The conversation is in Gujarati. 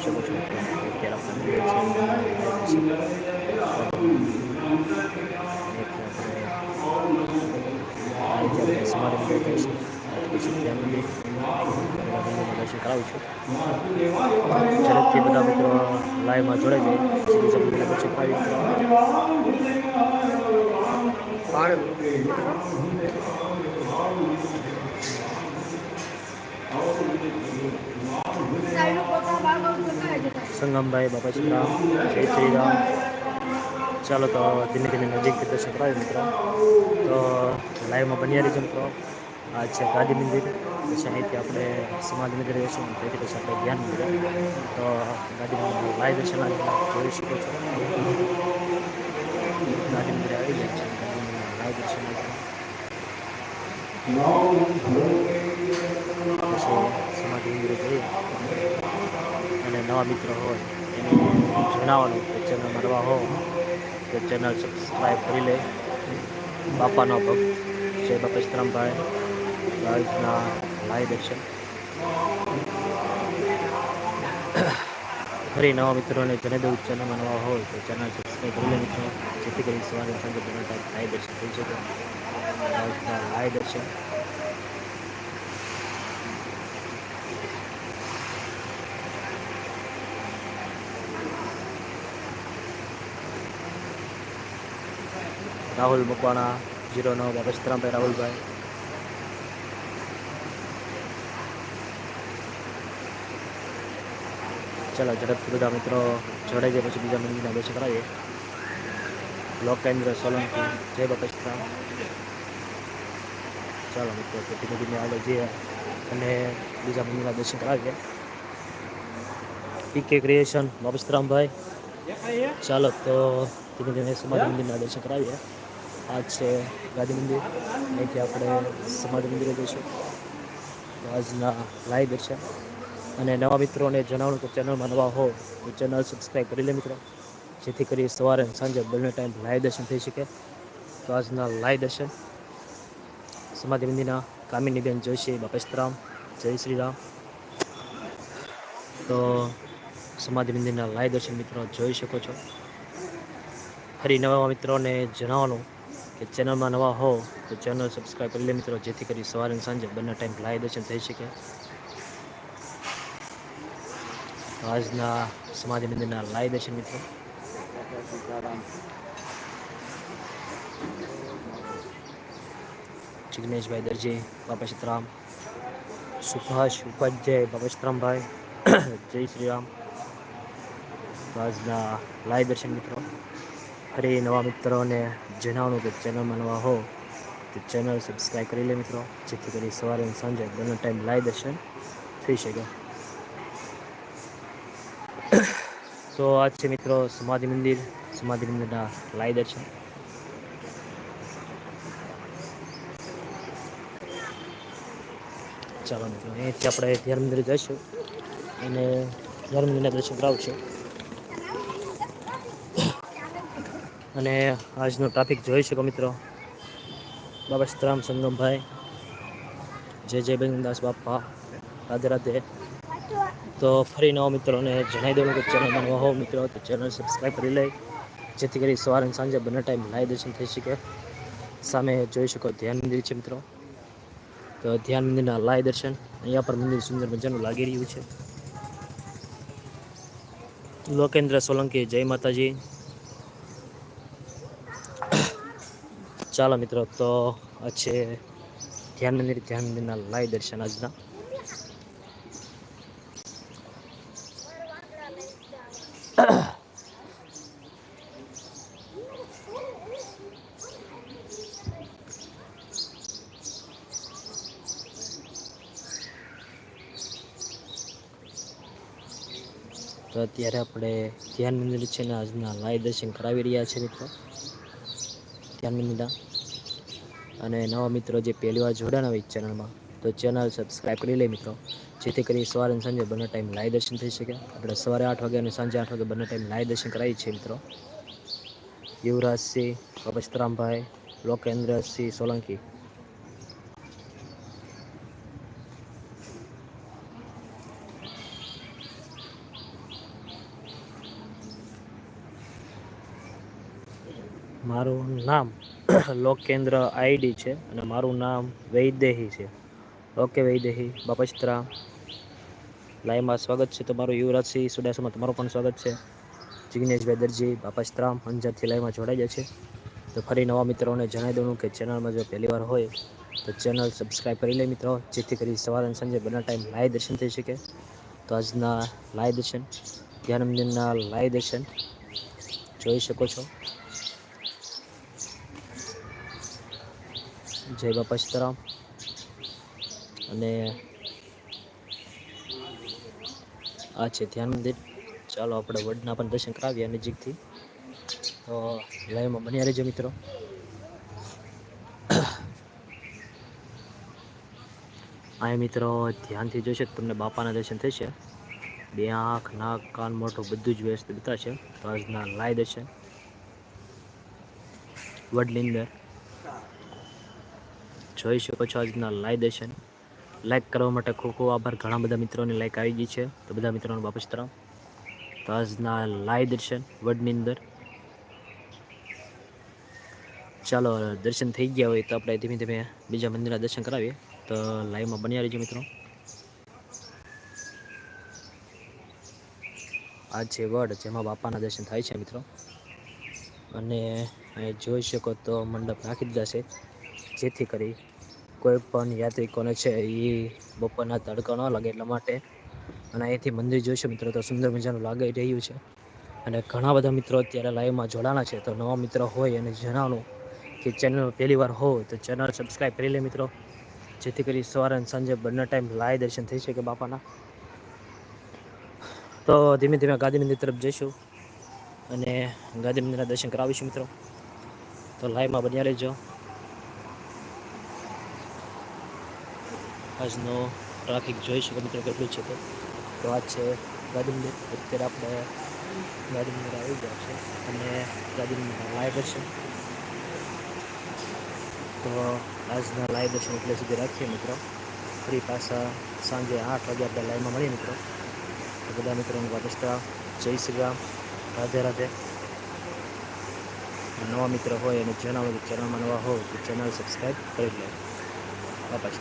જોઈ શકો છો અત્યારે આપણે મંદિર દર્શન કરાવું છું ઝડપથી બધા મિત્રો લાઈવમાં જોડાઈ જાય પછી બીજા મંદિરના દર્શન કરાવી સંગમભાઈ બાપા શ્રીરામ જય શ્રીરામ ચાલો તો ધીમે ધીમે નજીકથી દર્શન કરાવી મિત્રો. તો લાઈવમાં બન્યા રહીજો મિત્રો. આ છે ગાંધી મંદિર. પછી અહીંથી આપણે સમાજ મંદિર જઈશું તેથી પછી આપણે ધ્યાન મંદિર. તો ગાંધી મંદિર લાઈવ દર્શન જોઈ શકો છો. ગાંધી મંદિર આવી ગયા છે. લાઈવ દર્શન પછી સમાધિ મંદિરે અને નવા મિત્રો હોય, એને જણાવવાનું કે ચેનલ મળવા હો, તો ચેનલ સબસ્ક્રાઈબ કરી લે. બાપાનો ભક્ત જય બાપા સીતરામભાઈ રાજના લાઈવ દર્શન ફરી નવા મિત્રોને જને દઉં માનવા નવા હોય, તો ચેનલ સબસ્ક્રાઈબ કરી લે મિત્રો. જેથી કરી સવારે સાંજે બંને લાઈવ દર્શન થઈ શકે. લાઈવ દર્શન રાહુલ મકવાણા, જીરો નવ બાબા સીતરામભાઈ રાહુલભાઈ. ચાલો, ઝડપથી બધા મિત્રો જોડાઈ જાય, પછી બીજા મંદિરના દર્શન કરાવીએ. લોકેન્દ્ર સોલંકી, જય બાપા ચાલો મિત્રો ધીમે ધીમે આગળ જઈએ અને બીજા મંદિરના દર્શન કરાવીએ. પીકે ક્રિએશન બાપા ચાલો, તો ધીમે ધીમે સમાજ મંદિરના દર્શન કરાવીએ. આ છે ગાંધી મંદિર. અહીંથી આપણે સમાધિ મંદિરે જઈશું. આજના લાઈવ છે અને નવા મિત્રોને જણાવવાનું કે ચેનલમાં નવા હો, તો ચેનલ સબસ્ક્રાઈબ કરી લે મિત્રો. જેથી કરી સવારે સાંજે બંને ટાઈમ લાઈવ દર્શન થઈ શકે. તો આજના લાઈવ દર્શન. સમાધિ મંદિરના કામિનીબેન જોશી બાપેશરામ જય શ્રી રામ. તો સમાધિ મંદિરના લાઈવ દર્શન મિત્રો જોઈ શકો છો. ફરી નવા મિત્રોને જણાવવાનું કે ચેનલમાં નવા હો, તો ચેનલ સબસ્ક્રાઈબ કરી લે મિત્રો, જેથી કરી સવારે અને સાંજે બંને ટાઈમ લાઈવ દર્શન થઈ શકે. આજના સમાધિ મંદિરના લાઈવ દર્શન મિત્રો. જિગ્નેશભાઈ દરજી, બાપા સીતરામ સુભાષ ઉપાધ્યાય, બાપા સીતરામભાઈ જય શ્રી રામ આજના લાઈવ દર્શન મિત્રો. ફરી નવા મિત્રોને જણાવવાનું કે ચેનલમાં નવા હો, તો ચેનલ સબસ્ક્રાઈબ કરી લે મિત્રો. જેથી કરી સવારે અને સાંજે બંને ટાઈમ લાઈવ દર્શન થઈ શકે. તો આજ છે મિત્રો સમાધિ મંદિર. સમાધિ મંદિરના લાઈ દર્શન. ચાલો મિત્રો, અહીંથી આપણે ધ્યાન મંદિર જઈશું. અને ધ્યાન મંદિરના દર્શન કરાવશું અને આજનો ટ્રાફિક જોઈ શકો મિત્રો. બાબા સીતરામ સંગમભાઈ. જય જય બેનદાસ બાપા. રાધે રાધે. તો ફરી નવા મિત્રોને જણાવી દઉં કે ચેનલ નવા હોવ મિત્રો, તો ચેનલ સબસ્ક્રાઈબ કરી લે જેથી કરી સવાર અને સાંજે બંને ટાઈમ લાઈવ દર્શન થઈ શકે. સામે જોઈ શકો ધ્યાન મંદિર છે મિત્રો. તો ધ્યાન મંદિરના લાઈવ દર્શન. અહીંયા પર મંદિર સુંદર મજાનું લાગી રહ્યું છે. લોકેન્દ્ર સોલંકી, જય માતાજી. ચાલો મિત્રો, તો છે ધ્યાન મંદિર, ધ્યાન મંદિરના લાઈવ દર્શન આજના. તો અત્યારે આપણે ધ્યાન મંદિર છે ને આજના લાઈવ દર્શન કરાવી રહ્યા છે મિત્રો. ધ્યાન મંદિરના. અને નવા મિત્રો જે પહેલી વાર જોડાના હોય ચેનલમાં, તો ચેનલ સબસ્ક્રાઈબ કરી લે મિત્રો. જેથી કરી સવારે અને સાંજે બંને ટાઈમ લાઈવ દર્શન થઈ શકે. આપણે સવારે આઠ વાગે અને સાંજે આઠ વાગે બંને ટાઈમ લાઈવ દર્શન કરાવીએ છીએ મિત્રો. યુવરાજસિંહ કપસ્તરામભાઈ લોકેન્દ્રસિંહ સોલંકી. મારું નામ લોક કેન્દ્ર આઈડી છે અને મારું નામ વૈદેહી છે. ઓકે, વૈદેહી. બાપસ્ત્રા લાઈવમાં સ્વાગત છે તમારું યુવરાજસિંહ સુડાસમાં. તમારું પણ સ્વાગત છે. જિગ્નેશભાઈ દરજી બાપસ્ત્રામ અંજારથી લાઈવમાં જોડાઈ જાય છે. તો ફરી નવા મિત્રોને જણાવી દઉં કે ચેનલમાં જો પહેલી વાર હોય તો ચેનલ સબસ્ક્રાઈબ કરી લે મિત્રો, જેથી કરી સવાર અને સાંજે બંને ટાઈમ લાઈવ દર્શન થઈ શકે. તો આજના લાઈવ દર્શન, ધ્યાન મંદિરના લાઈવ દર્શન જોઈ શકો છો. જય બાપા સીતારામ. અને આ છે ધ્યાન મંદિર. ચાલો આપણે વડના પણ દર્શન કરાવીએ નજીકથી. તો લાઈવમાં બન્યા રહેજો મિત્રો. આ મિત્રો ધ્યાનથી જોશે તમને બાપાના દર્શન થશે. બે આંખ, નાક, કાન, મોઢું બધું જ વ્યસ્ત બતાવશે. તો આજના લાય દર્શન. વડની અંદર. જોઈ શકો છો આજના લાઈવ દર્શન લાઈક કરવા માટે ખૂબ ખૂબ આભાર. ઘણા બધા મિત્રોની લાઈક આવી ગઈ છે. તો બધા મિત્રોને વાપસ તરફ. તો આજના લાઈવ દર્શન વડની અંદર. ચાલો, દર્શન થઈ ગયા હોય તો આપણે ધીમે ધીમે બીજા મંદિરના દર્શન કરાવીએ. તો લાઈવમાં બન્યા રહીજો મિત્રો. આ છે વડ જેમાં બાપાના દર્શન થાય છે મિત્રો. અને જોઈ શકો તો મંડપ નાખી દીધા છે. જેથી કરી કોઈ પણ યાત્રિકોને છે એ બપોરના તડકો ન લાગે એટલા માટે. અને અહીંથી મંદિર જોઈશું મિત્રો, તો સુંદર મજાનું લાગી રહ્યું છે. અને ઘણા બધા મિત્રો અત્યારે લાઈવમાં જોડાણા છે, તો નવા મિત્રો હોય અને જણાવવાનું કે ચેનલ પહેલી વાર હો તો ચેનલ સબસ્ક્રાઈબ કરી લે મિત્રો. જેથી કરી સવારે અને સાંજે બંને ટાઈમ લાઈવ દર્શન થઈ શકે બાપાના. તો ધીમે ધીમે ગાંધી મંદિર તરફ જઈશું. અને ગાંધી મંદિરના દર્શન કરાવીશું મિત્રો. તો લાઈવમાં બન્યા રહેજો. આજનો ટ્રાફિક જોઈ શકો મિત્રો કેટલું છે તો. આ છે ગાંધી મંદિર અત્યારે આપણે ગાંધી મંદિર આવી ગયા છે અને ગાંધી મંદિરના લાઈવ છે તો આજના લાઈવ દર્શન એટલે સુધી રાખીએ મિત્રો. ફરી પાછા સાંજે આઠ વાગે આપણે લાઈવમાં મળીએ મિત્રો. બધા મિત્રોનું વાદસ્તા જય શ્રી રામ. રાધે રાધે. નવા મિત્ર હોય અને કે ચેનલમાં નવા હોય તો ચેનલ સબસ્ક્રાઈબ કરી લે. વાપસ